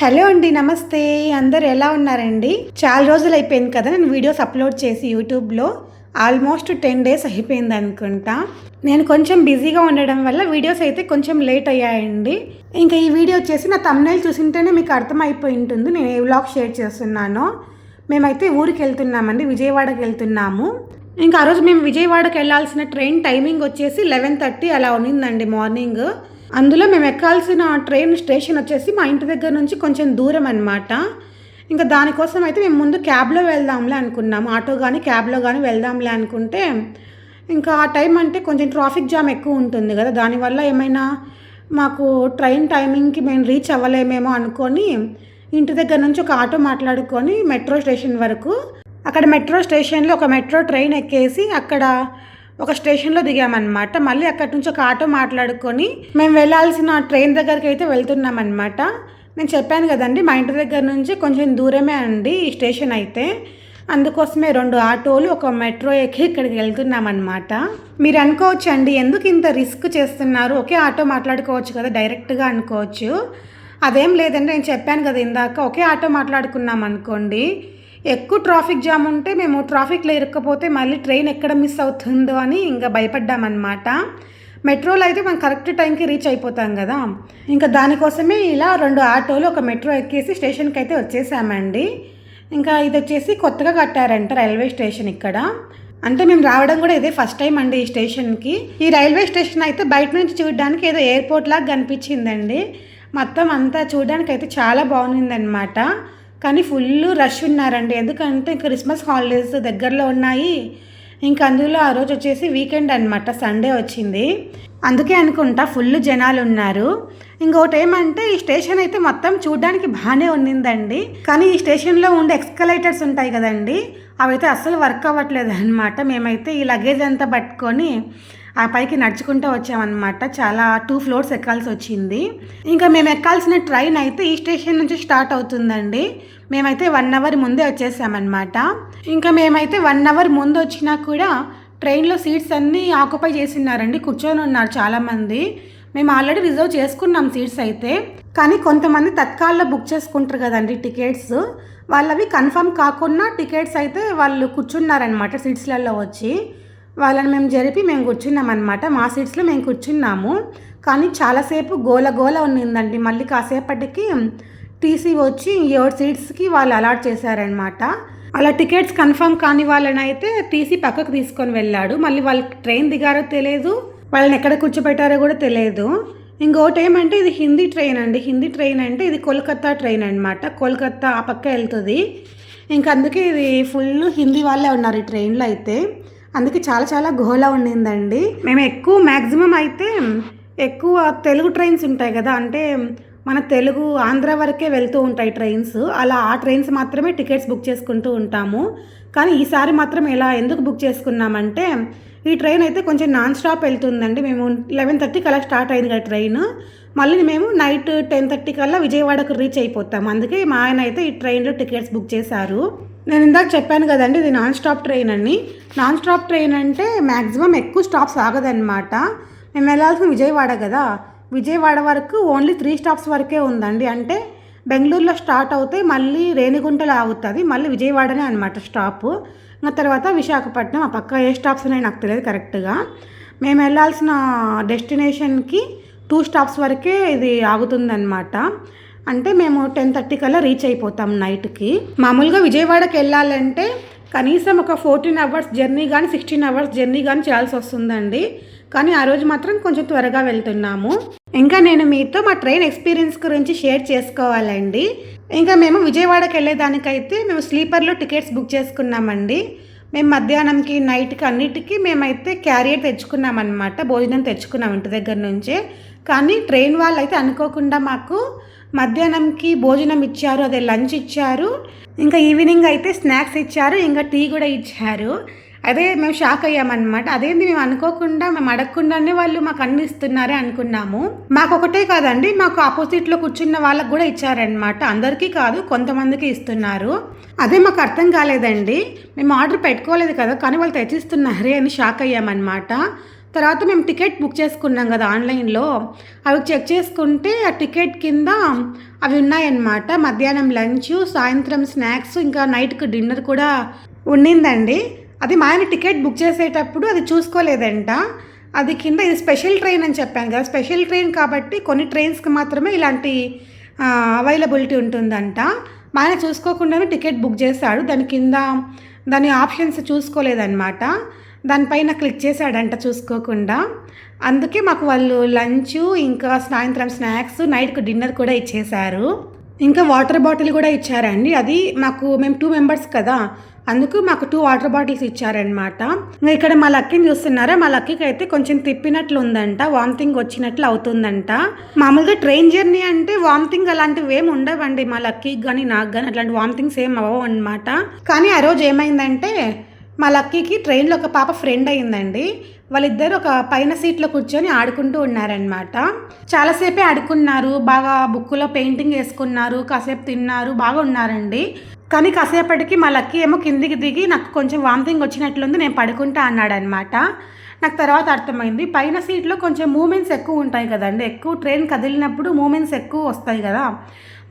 Hello అండి నమస్తే. అందరు ఎలా ఉన్నారండి? చాలా రోజులు అయిపోయింది కదా నేను వీడియోస్ అప్లోడ్ చేసి యూట్యూబ్లో. ఆల్మోస్ట్ టెన్ డేస్ అయిపోయింది అనుకుంటా. నేను కొంచెం బిజీగా ఉండడం వల్ల వీడియోస్ అయితే కొంచెం లేట్ అయ్యాయండి. ఇంకా ఈ వీడియో వచ్చేసి నా తమ్నైల్ చూసింటేనే మీకు అర్థమైపోయి ఉంటుంది. నేను ఏ వ్లాగ్ షేర్ చేస్తున్నానో. మేమైతే ఊరికి వెళ్తున్నామండి విజయవాడకి వెళ్తున్నాము. ఇంకా ఆ రోజు మేము విజయవాడకి వెళ్ళాల్సిన ట్రైన్ టైమింగ్ వచ్చేసి లెవెన్ థర్టీ అలా ఉన్నిందండి మార్నింగ్. అందులో మేము ఎక్కాల్సిన ట్రైన్ స్టేషన్ వచ్చేసి మా ఇంటి దగ్గర నుంచి కొంచెం దూరం అనమాట ఇంకా దానికోసం అయితే మేము ముందు క్యాబ్లో వెళ్దాంలే అనుకున్నాము. ఆటో కానీ క్యాబ్లో కానీ వెళ్దాంలే అనుకుంటే ఇంకా ఆ టైం అంటే కొంచెం ట్రాఫిక్ జామ్ ఎక్కువ ఉంటుంది కదా. దానివల్ల ఏమైనా మాకు ట్రైన్ టైమింగ్కి మేము రీచ్ అవ్వలేమేమో అనుకొని ఇంటి దగ్గర నుంచి ఒక ఆటో మాట్లాడుకొని మెట్రో స్టేషన్ వరకు అక్కడ మెట్రో స్టేషన్లో ఒక మెట్రో ట్రైన్ ఎక్కేసి అక్కడ ఒక స్టేషన్లో దిగామన్నమాట. మళ్ళీ అక్కడి నుంచి ఒక ఆటో మాట్లాడుకొని మేము వెళ్ళాల్సిన ట్రైన్ దగ్గరికి అయితే వెళ్తున్నామన్నమాట. నేను చెప్పాను కదండి మా ఇంటి దగ్గర నుంచి కొంచెం దూరమే అండి ఈ స్టేషన్ అయితే. అందుకోసమే రెండు ఆటోలు ఒక మెట్రో ఎక్కి ఇక్కడికి వెళ్తున్నామన్నమాట. మీరు అనుకోవచ్చు అండి ఎందుకు ఇంత రిస్క్ చేస్తున్నారు? ఒకే ఆటో మాట్లాడుకోవచ్చు కదా డైరెక్ట్గా అనుకోవచ్చు. అదేం లేదండి నేను చెప్పాను కదా ఇందాక ఒకే ఆటో మాట్లాడుకున్నాం అనుకోండి ఎక్కువ ట్రాఫిక్ జామ్ ఉంటే మేము ట్రాఫిక్లో ఇరుక్కపోతే మళ్ళీ ట్రైన్ ఎక్కడ మిస్ అవుతుందో అని ఇంకా భయపడ్డామన్నమాట. మెట్రోలో అయితే మనం కరెక్ట్ టైంకి రీచ్ అయిపోతాం కదా. ఇంకా దానికోసమే ఇలా రెండు ఆటోలు ఒక మెట్రో ఎక్కేసి స్టేషన్కి అయితే వచ్చేసామండి. ఇంకా ఇది వచ్చేసి కొత్తగా కట్టారంట రైల్వే స్టేషన్ ఇక్కడ. అంటే మేము రావడం కూడా ఇదే ఫస్ట్ టైం అండి ఈ స్టేషన్కి. ఈ రైల్వే స్టేషన్ అయితే బయట నుంచి చూడడానికి ఏదో ఎయిర్పోర్ట్ లాగా కనిపించిందండి. మొత్తం అంతా చూడడానికి అయితే చాలా బాగుందన్నమాట. కానీ ఫుల్ రష్ ఉన్నారండి. ఎందుకంటే క్రిస్మస్ హాలిడేస్ దగ్గరలో ఉన్నాయి. ఇంక అందులో ఆ రోజు వచ్చేసి వీకెండ్ అనమాట సండే వచ్చింది. అందుకే అనుకుంటా ఫుల్ జనాలు ఉన్నారు. ఇంకోటి ఏమంటే ఈ స్టేషన్ అయితే మొత్తం చూడడానికి బాగానే ఉన్నిందండి. కానీ ఈ స్టేషన్లో ఉండే ఎక్స్కలేటర్స్ ఉంటాయి కదండి అవైతే అస్సలు వర్క్ అవ్వట్లేదు అనమాట మేమైతే ఈ లగేజ్ అంతా పట్టుకొని ఆ పైకి నడుచుకుంటూ వచ్చామన్నమాట. చాలా టూ ఫ్లోర్స్ ఎక్కాల్సి వచ్చింది ఇంకా మేము ఎక్కాల్సిన ట్రైన్ అయితే ఈ స్టేషన్ నుంచి స్టార్ట్ అవుతుందండి. మేమైతే వన్ అవర్ ముందే వచ్చేసామన్నమాట. ఇంకా మేమైతే వన్ అవర్ ముందు వచ్చినా కూడా ట్రైన్లో సీట్స్ అన్నీ ఆక్యుపై చేసినారండి కూర్చొని ఉన్నారు చాలామంది. మేము ఆల్రెడీ రిజర్వ్ చేసుకున్నాం సీట్స్ అయితే. కానీ కొంతమంది తత్కాల్లో బుక్ చేసుకుంటారు కదండి టికెట్స్. వాళ్ళవి కన్ఫర్మ్ కాకుండా టికెట్స్ అయితే వాళ్ళు కూర్చున్నారనమాట సీట్స్లలో వచ్చి. వాళ్ళని మేము జరిపి మేము కూర్చున్నాం అనమాట మా సీట్స్లో మేము కూర్చున్నాము. కానీ చాలాసేపు గోల గోల ఉన్నిందండి. మళ్ళీ కాసేపటికి టీసీ వచ్చి ఏడు సీట్స్కి వాళ్ళు అలాట్ చేశారనమాట అలా టికెట్స్ కన్ఫర్మ్ కాని వాళ్ళని అయితే టీసీ పక్కకు తీసుకొని వెళ్ళాడు. మళ్ళీ వాళ్ళకి ట్రైన్ దిగారో తెలియదు వాళ్ళని ఎక్కడ కూర్చోబెట్టారో కూడా తెలియదు ఇంకోటి ఏమంటే ఇది హిందీ ట్రైన్ అండి. హిందీ ట్రైన్ అంటే ఇది కోల్కత్తా ట్రైన్ అనమాట కోల్కత్తా ఆ పక్క వెళ్తుంది. ఇంకందుకే ఇది ఫుల్ హిందీ వాళ్ళే ఉన్నారు ఈ ట్రైన్లో అయితే. అందుకే చాలా చాలా గోలా ఉండిందండి. మేము ఎక్కువ మ్యాక్సిమం అయితే ఎక్కువ తెలుగు ట్రైన్స్ ఉంటాయి కదా అంటే మన తెలుగు ఆంధ్ర వరకే వెళ్తూ ఉంటాయి ట్రైన్స్ అలా ఆ ట్రైన్స్ మాత్రమే టికెట్స్ బుక్ చేసుకుంటూ ఉంటాము. కానీ ఈసారి మాత్రం ఎలా ఎందుకు బుక్ చేసుకున్నామంటే ఈ ట్రైన్ అయితే కొంచెం నాన్ స్టాప్ వెళ్తుందండి. మేము లెవెన్ థర్టీకి అలా స్టార్ట్ అయింది కదా ట్రైన్ మళ్ళీ మేము నైట్ టెన్ థర్టీ కల్లా విజయవాడకు రీచ్ అయిపోతాం. అందుకే మా ఆయన అయితే ఈ ట్రైన్లో టికెట్స్ బుక్ చేశారు. నేను ఇందాక చెప్పాను కదండి ఇది నాన్ స్టాప్ ట్రైన్ అని నాన్ స్టాప్ ట్రైన్ అంటే మ్యాక్సిమం ఎక్కువ స్టాప్స్ ఆగదన్నమాట. మేము వెళ్ళాల్సిన విజయవాడ కదా. విజయవాడ వరకు ఓన్లీ త్రీ స్టాప్స్ వరకే ఉందండి. అంటే బెంగళూరులో స్టార్ట్ అవుతే మళ్ళీ రేణిగుంటలో ఆగుతుంది మళ్ళీ విజయవాడనే అనమాట స్టాప్ ఇంకా తర్వాత విశాఖపట్నం ఆ పక్క ఏ స్టాప్స్ ఉన్నాయి నాకు తెలియదు కరెక్ట్గా మేము వెళ్ళాల్సిన డెస్టినేషన్కి టూ స్టాప్స్ వరకే ఇది ఆగుతుందన్నమాట. అంటే మేము టెన్ థర్టీ కల్లా రీచ్ అయిపోతాం నైట్కి. మామూలుగా విజయవాడకి వెళ్ళాలంటే కనీసం ఒక ఫోర్టీన్ అవర్స్ జర్నీ కానీ సిక్స్టీన్ అవర్స్ జర్నీ కానీ చేయాల్సి వస్తుందండి. కానీ ఆ రోజు మాత్రం కొంచెం త్వరగా వెళ్తున్నాము. ఇంకా నేను మీతో మా ట్రైన్ ఎక్స్పీరియన్స్ గురించి షేర్ చేసుకోవాలండి. ఇంకా మేము విజయవాడకి వెళ్ళేదానికైతే మేము స్లీపర్లో టికెట్స్ బుక్ చేసుకున్నామండి. మేము మధ్యాహ్నంకి నైట్కి అన్నిటికీ మేమైతే క్యారియర్ తెచ్చుకున్నామన్నమాట. భోజనం తెచ్చుకున్నాం ఇంటి దగ్గర నుంచే. కానీ ట్రైన్ వాళ్ళు అయితే అనుకోకుండా మాకు మధ్యాహ్నంకి భోజనం ఇచ్చారు అదే లంచ్ ఇచ్చారు. ఇంకా ఈవినింగ్ అయితే స్నాక్స్ ఇచ్చారు ఇంకా టీ కూడా ఇచ్చారు. అదే మేము షాక్ అయ్యామన్నమాట. అదేంది మేము అనుకోకుండా మేము అడగకుండానే వాళ్ళు మాకు అన్ని ఇస్తున్నారే అనుకున్నాము. మాకు ఒకటే కాదండి మాకు ఆపోజిట్లో కూర్చున్న వాళ్ళకు కూడా ఇచ్చారనమాట అందరికీ కాదు కొంతమందికి ఇస్తున్నారు. అదే మాకు అర్థం కాలేదండి. మేము ఆర్డర్ పెట్టుకోలేదు కదా కానీ వాళ్ళు తెచ్చిస్తున్నారే అని షాక్ అయ్యామన్నమాట. తర్వాత మేము టికెట్ బుక్ చేసుకున్నాం కదా ఆన్లైన్లో. అవి చెక్ చేసుకుంటే ఆ టికెట్ కింద అవి ఉన్నాయన్నమాట. మధ్యాహ్నం లంచ్ సాయంత్రం స్నాక్స్ ఇంకా నైట్కి డిన్నర్ కూడా ఉండిందండి అది మా ఆయన టికెట్ బుక్ చేసేటప్పుడు అది చూసుకోలేదంట. అది కింద ఇది స్పెషల్ ట్రైన్ అని చెప్పాను కదా. స్పెషల్ ట్రైన్ కాబట్టి కొన్ని ట్రైన్స్కి మాత్రమే ఇలాంటి అవైలబిలిటీ ఉంటుందంట. మా ఆయన చూసుకోకుండానే టికెట్ బుక్ చేశాడు. దాని కింద దాని ఆప్షన్స్ చూసుకోలేదన్నమాట. దానిపైన క్లిక్ చేశాడంట చూసుకోకుండా. అందుకే మాకు వాళ్ళు లంచ్ ఇంకా సాయంత్రం స్నాక్స్ నైట్కు డిన్నర్ కూడా ఇచ్చేశారు. ఇంకా వాటర్ బాటిల్ కూడా ఇచ్చారండి. అది మాకు మేము టూ మెంబర్స్ కదా అందుకు మాకు టూ వాటర్ బాటిల్స్ ఇచ్చారనమాట ఇక్కడ మా లక్కీని చూస్తున్నారా? మా లక్కీకి అయితే కొంచెం తిప్పినట్లు ఉందంట వామిటింగ్ వచ్చినట్లు అవుతుందంట. మామూలుగా ట్రైన్ జర్నీ అంటే వామిటింగ్ అలాంటివి ఏమి ఉండవండి మా లక్కీకి కానీ నాకు కానీ అట్లాంటి వామిటింగ్స్ ఏం అవ్వవు అనమాట కానీ ఆ రోజు ఏమైందంటే మా లక్కీకి ట్రైన్లో ఒక పాప ఫ్రెండ్ అయిందండి వాళ్ళిద్దరు ఒక పైన సీట్లో కూర్చొని ఆడుకుంటూ ఉన్నారనమాట చాలాసేపే ఆడుకున్నారు బాగా బుక్కులో పెయింటింగ్ వేసుకున్నారు కాసేపు తిన్నారు బాగా ఉన్నారండి కానీ కాసేపటికి మా లక్కీ ఏమో కిందికి దిగి నాకు కొంచెం వామిటింగ్ వచ్చినట్లుంది నేను పడుకుంటా అన్నాడనమాట నాకు తర్వాత అర్థమైంది. పైన సీట్లో కొంచెం మూమెంట్స్ ఎక్కువ ఉంటాయి కదండి. ఎక్కువ ట్రైన్ కదిలినప్పుడు మూమెంట్స్ ఎక్కువ వస్తాయి కదా.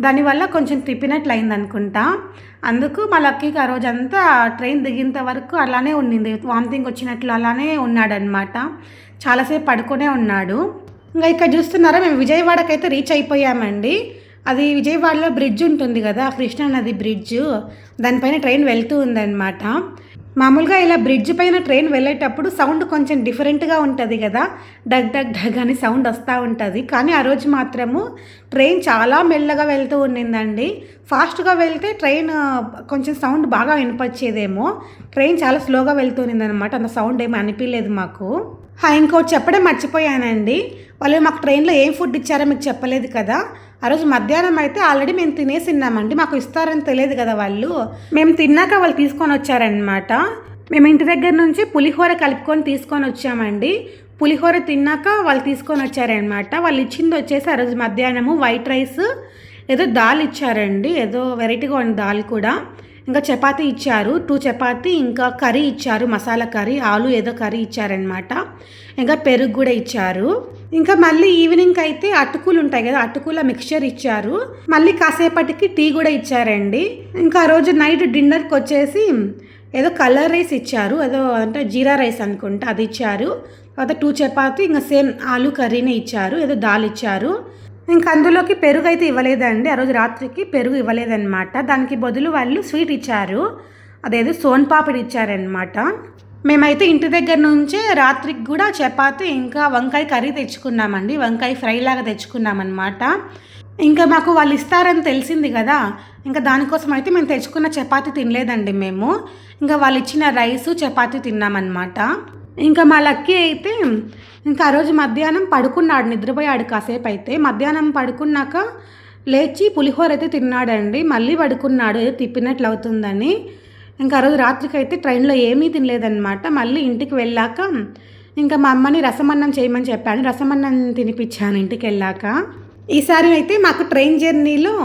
దానివల్ల కొంచెం తిప్పినట్లు అయింది అనుకుంటా. అందుకు మా లక్కీకి ఆ రోజంతా ట్రైన్ దిగేంత వరకు అలానే ఉండింది వామిటింగ్ వచ్చినట్లు అలానే ఉన్నాడనమాట చాలాసేపు పడుకునే ఉన్నాడు. ఇంకా ఇక్కడ చూస్తున్నారా మేము విజయవాడకైతే రీచ్ అయిపోయామండి. అది విజయవాడలో బ్రిడ్జ్ ఉంటుంది కదా కృష్ణా నది బ్రిడ్జ్. దానిపైన ట్రైన్ వెళ్తూ ఉందన్నమాట. మామూలుగా ఇలా బ్రిడ్జ్ పైన ట్రైన్ వెళ్ళేటప్పుడు సౌండ్ కొంచెం డిఫరెంట్గా ఉంటుంది కదా. డగ్ డగ్ డగ్ అని సౌండ్ వస్తూ ఉంటుంది. కానీ ఆ రోజు మాత్రము ట్రైన్ చాలా మెల్లగా వెళ్తూ ఉండిందండి ఫాస్ట్గా వెళ్తే ట్రైన్ కొంచెం సౌండ్ బాగా వినిపించేదేమో ట్రైన్ చాలా స్లోగా వెళ్తూ అనమాట అంత సౌండ్ ఏమీ అనిపించలేదు మాకు. ఇంకోటి చెప్పడం మర్చిపోయానండి. వాళ్ళు మాకు ట్రైన్లో ఏం ఫుడ్ ఇచ్చారో మీకు చెప్పలేదు కదా. ఆ రోజు మధ్యాహ్నం అయితే ఆల్రెడీ మేము తినేసిన్నామండి మాకు ఇస్తారని తెలియదు కదా వాళ్ళు. మేము తిన్నాక వాళ్ళు తీసుకొని వచ్చారనమాట మేము ఇంటి దగ్గర నుంచి పులిహోర కలుపుకొని తీసుకొని వచ్చామండి. పులిహోర తిన్నాక వాళ్ళు తీసుకొని వచ్చారనమాట వాళ్ళు ఇచ్చింది వచ్చేసి ఆ రోజు మధ్యాహ్నము వైట్ రైస్ ఏదో దాల్ ఇచ్చారండి. ఏదో వెరైటీగా ఉంది దాల్ కూడా. ఇంకా చపాతీ ఇచ్చారు టూ చపాతీ ఇంకా కర్రీ ఇచ్చారు మసాలా కర్రీ ఆలు ఏదో కర్రీ ఇచ్చారనమాట ఇంకా పెరుగు కూడా ఇచ్చారు. ఇంకా మళ్ళీ ఈవినింగ్ అయితే అటుకులు ఉంటాయి కదా అటుకుల మిక్చర్ ఇచ్చారు. మళ్ళీ కాసేపటికి టీ కూడా ఇచ్చారండి. ఇంకా ఆ రోజు నైట్ డిన్నర్కి వచ్చేసి ఏదో కలర్ రైస్ ఇచ్చారు ఏదో అంటే జీరా రైస్ అనుకుంటా అది ఇచ్చారు. తర్వాత టూ చపాతి ఇంకా సేమ్ ఆలు కర్రీనే ఇచ్చారు ఏదో దాల్ ఇచ్చారు. ఇంకా అందులోకి పెరుగు అయితే ఇవ్వలేదండి. ఆ రోజు రాత్రికి పెరుగు ఇవ్వలేదన్నమాట. దానికి బదులు వాళ్ళు స్వీట్ ఇచ్చారు. అదేదో సోన్ పాపిడి ఇచ్చారనమాట మేమైతే ఇంటి దగ్గర నుంచే రాత్రికి కూడా చపాతి ఇంకా వంకాయ కర్రీ తెచ్చుకున్నామండి. వంకాయ ఫ్రై లాగా తెచ్చుకున్నామన్నమాట. ఇంకా మాకు వాళ్ళు ఇస్తారని తెలిసింది కదా. ఇంకా దానికోసం అయితే మేము తెచ్చుకున్న చపాతి తినలేదండి మేము. ఇంకా వాళ్ళు ఇచ్చిన రైసు చపాతి తిన్నామన్నమాట. ఇంకా మా లక్కీ అయితే ఇంకా ఆ రోజు మధ్యాహ్నం పడుకున్నాడు నిద్రపోయాడు కాసేపు అయితే మధ్యాహ్నం పడుకున్నాక లేచి పులిహోర అయితే తిన్నాడండి. మళ్ళీ పడుకున్నాడు ఏదో తిప్పినట్లు అవుతుందని ఇంకా ఆ రోజు రాత్రికి అయితే ట్రైన్లో ఏమీ తినలేదన్నమాట. మళ్ళీ ఇంటికి వెళ్ళాక ఇంకా మా అమ్మని రసమన్నం చేయమని చెప్పాను. రసమన్నం తినిపించాను ఇంటికి వెళ్ళాక. ఈసారి అయితే మాకు ట్రైన్ జర్నీలో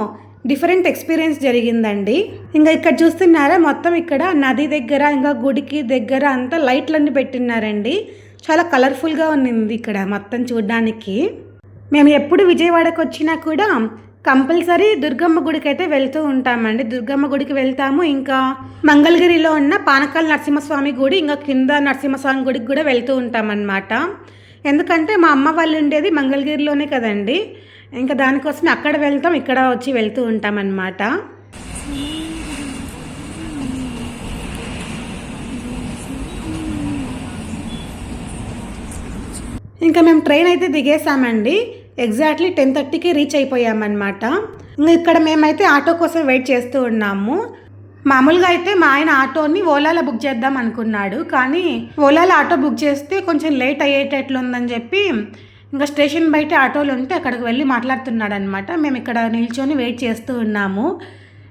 డిఫరెంట్ ఎక్స్పీరియన్స్ జరిగిందండి. ఇంకా ఇక్కడ చూస్తున్నారా మొత్తం ఇక్కడ నది దగ్గర ఇంకా గుడికి దగ్గర అంతా లైట్లన్నీ పెట్టినారండి చాలా కలర్ఫుల్గా ఉన్నింది ఇక్కడ మొత్తం చూడడానికి. మేము ఎప్పుడు విజయవాడకు వచ్చినా కూడా కంపల్సరీ దుర్గమ్మ గుడికి అయితే వెళ్తూ ఉంటామండి. దుర్గమ్మ గుడికి వెళ్తాము. ఇంకా మంగళగిరిలో ఉన్న పానకాల నరసింహస్వామి గుడి ఇంకా కింద నరసింహస్వామి గుడికి కూడా వెళ్తూ ఉంటామన్నమాట. ఎందుకంటే మా అమ్మ వాళ్ళు ఉండేది మంగళగిరిలోనే కదండి. ఇంకా దానికోసం అక్కడ వెళ్తాం ఇక్కడ వచ్చి వెళ్తూ ఉంటామన్నమాట. ఇంకా మేము ట్రైన్ అయితే దిగేసామండి ఎగ్జాక్ట్లీ టెన్ థర్టీకి రీచ్ అయిపోయామన్నమాట. ఇంకా ఇక్కడ మేమైతే ఆటో కోసం వెయిట్ చేస్తూ ఉన్నాము. మామూలుగా అయితే మా ఆయన ఆటోని ఓలాలో బుక్ చేద్దాం అనుకున్నాడు. కానీ ఓలాలో ఆటో బుక్ చేస్తే కొంచెం లేట్ అయ్యేటట్లుందని చెప్పి ఇంకా స్టేషన్ బయట ఆటోలు ఉంటే అక్కడికి వెళ్ళి మాట్లాడుతున్నాడు అనమాట మేము ఇక్కడ నిల్చొని వెయిట్ చేస్తూ ఉన్నాము.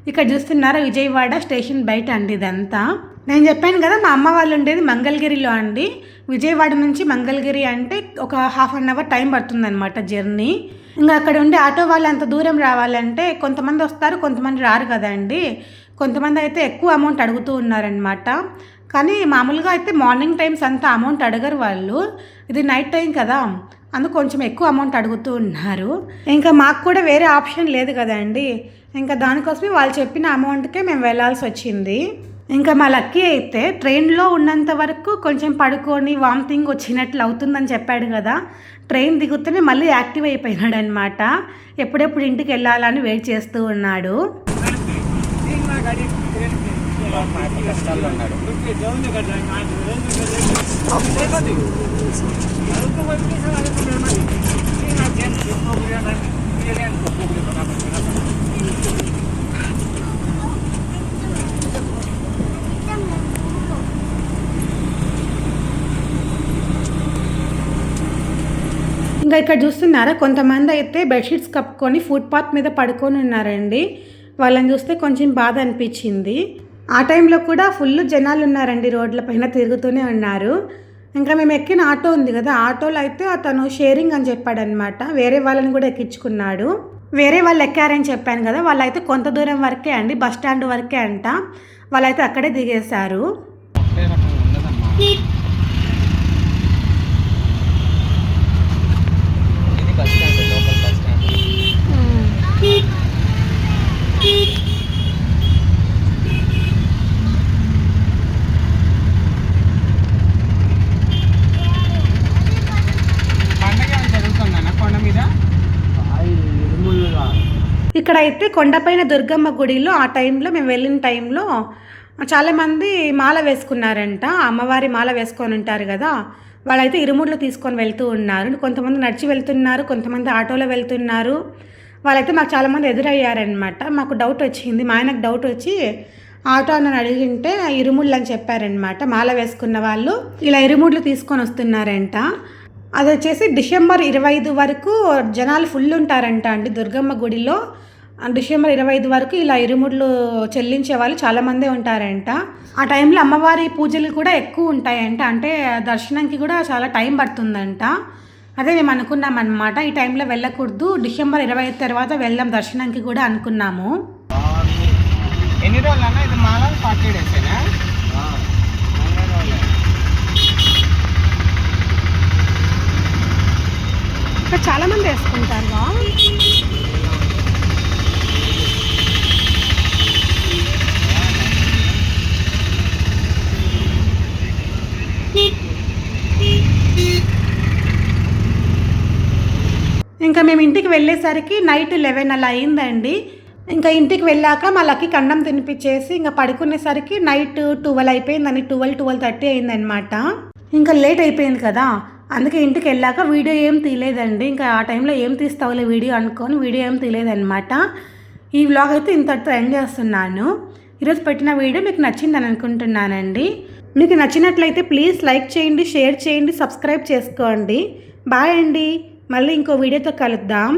ఇక్కడ చూస్తున్నారా విజయవాడ స్టేషన్ బయట అండి ఇదంతా. నేను చెప్పాను కదా మా అమ్మ వాళ్ళు ఉండేది మంగళగిరిలో అండి. విజయవాడ నుంచి మంగళగిరి అంటే ఒక హాఫ్ అన్ అవర్ టైం పడుతుందన్నమాట జర్నీ. ఇంకా అక్కడ ఉండే ఆటో వాళ్ళు అంత దూరం రావాలంటే కొంతమంది వస్తారు కొంతమంది రారు కదండి కొంతమంది అయితే ఎక్కువ అమౌంట్ అడుగుతూ ఉన్నారనమాట కానీ మామూలుగా అయితే మార్నింగ్ టైమ్స్ అంతా అమౌంట్ అడగరు వాళ్ళు. ఇది నైట్ టైం కదా అందుకు కొంచెం ఎక్కువ అమౌంట్ అడుగుతూ ఉన్నారు. ఇంకా మాకు కూడా వేరే ఆప్షన్ లేదు కదండి ఇంకా దానికోసమే వాళ్ళు చెప్పిన అమౌంట్కే మేము వెళ్ళాల్సి వచ్చింది. ఇంకా మా లక్కీ అయితే ట్రైన్లో ఉన్నంత వరకు కొంచెం పడుకొని వామిటింగ్ వచ్చినట్లు అవుతుందని చెప్పాడు కదా. ట్రైన్ దిగుతూనే మళ్ళీ యాక్టివ్ అయిపోయినాడు అనమాట ఎప్పుడెప్పుడు ఇంటికి వెళ్ళాలని వెయిట్ చేస్తూ ఉన్నాడు. కష్టాల్లో ఉన్నాడు ఇంకా ఇక్కడ చూస్తున్నారా? కొంతమంది అయితే బెడ్షీట్స్ కప్పుకొని ఫుట్పాత్ మీద పడుకొని ఉన్నారండి. వాళ్ళని చూస్తే కొంచెం బాధ అనిపించింది. ఆ టైంలో కూడా ఫుల్ జనాలు ఉన్నారండి రోడ్ల పైన తిరుగుతూనే ఉన్నారు. ఇంకా మేము ఎక్కిన ఆటో ఉంది కదా ఆటోలో అయితే అతను షేరింగ్ అని చెప్పాడనమాట వేరే వాళ్ళని కూడా ఎక్కించుకున్నాడు. వేరే వాళ్ళు ఎక్కారని చెప్పాను కదా వాళ్ళైతే కొంత దూరం వరకే అండి బస్ స్టాండ్ వరకే అంట. వాళ్ళైతే అక్కడే దిగేశారు ఒకటే రకం ఉండదమ్మా ఇది bus stand local bus stand పండగ ఏమైనా జరుగుతుందన్న కొండ మీద ఇక్కడైతే కొండపైన దుర్గమ్మ గుడిలో ఆ టైంలో మేము వెళ్ళిన టైంలో చాలామంది మాల వేసుకున్నారంట. అమ్మవారి మాల వేసుకొని ఉంటారు కదా. వాళ్ళైతే ఇరుముడ్లు తీసుకొని వెళ్తూ ఉన్నారు. కొంతమంది నడిచి వెళ్తున్నారు కొంతమంది ఆటోలో వెళ్తున్నారు. వాళ్ళైతే మాకు చాలామంది ఎదురయ్యారనమాట మాకు డౌట్ వచ్చింది. మా ఆయనకు డౌట్ వచ్చి ఆటో అన్న అడిగింటే ఇరుముళ్ళు అని చెప్పారనమాట మాల వేసుకున్న వాళ్ళు ఇలా ఇరుముడ్లు తీసుకొని వస్తున్నారంట. అది వచ్చేసి డిసెంబర్ ఇరవై ఐదు వరకు జనాలు ఫుల్ ఉంటారంట అండి. దుర్గమ్మ గుడిలో డిసెంబర్ ఇరవై ఐదు వరకు ఇలా ఇరుముడ్లు చెల్లించే వాళ్ళు చాలామందే ఉంటారంట. ఆ టైంలో అమ్మవారి పూజలు కూడా ఎక్కువ ఉంటాయంట. అంటే దర్శనంకి కూడా చాలా టైం పడుతుందంట. అదే మేము అనుకున్నాం అనమాట ఈ టైంలో వెళ్ళకూడదు. డిసెంబర్ ఇరవై ఐదు తర్వాత వెళ్దాం దర్శనంకి కూడా అనుకున్నాము. ఎన్ని రోజులు అన్న? ఇది మాల ఫార్టీ డేసేనా ఇక్కడ చాలామంది వేసుకుంటారు ఇంకా మేము ఇంటికి వెళ్ళేసరికి నైట్ లెవెన్ అలా అయిందండి. ఇంకా ఇంటికి వెళ్ళాక మా లక్కీ కన్నం తినిపించేసి ఇంకా పడుకునేసరికి నైట్ ట్వెల్వ్ అయిపోయిందని ట్వెల్వ్ ట్వెల్వ్ థర్టీ అయిందనమాట ఇంకా లేట్ అయిపోయింది కదా. అందుకే ఇంటికి వెళ్ళాక వీడియో ఏం తీయలేదండి. ఇంకా ఆ టైంలో ఏం తీస్తావులే వీడియో అనుకొని వీడియో ఏం తీయలేదనమాట ఈ వ్లాగ్ అయితే ఇంతటితో ఎండ్ చేస్తున్నాను. ఈరోజు పెట్టిన వీడియో మీకు నచ్చిందని అనుకుంటున్నానండి. మీకు నచ్చినట్లయితే ప్లీజ్ లైక్ చేయండి షేర్ చేయండి సబ్స్క్రైబ్ చేసుకోండి. బాయ్ అండి. మళ్ళీ ఇంకో వీడియోతో కలుద్దాం.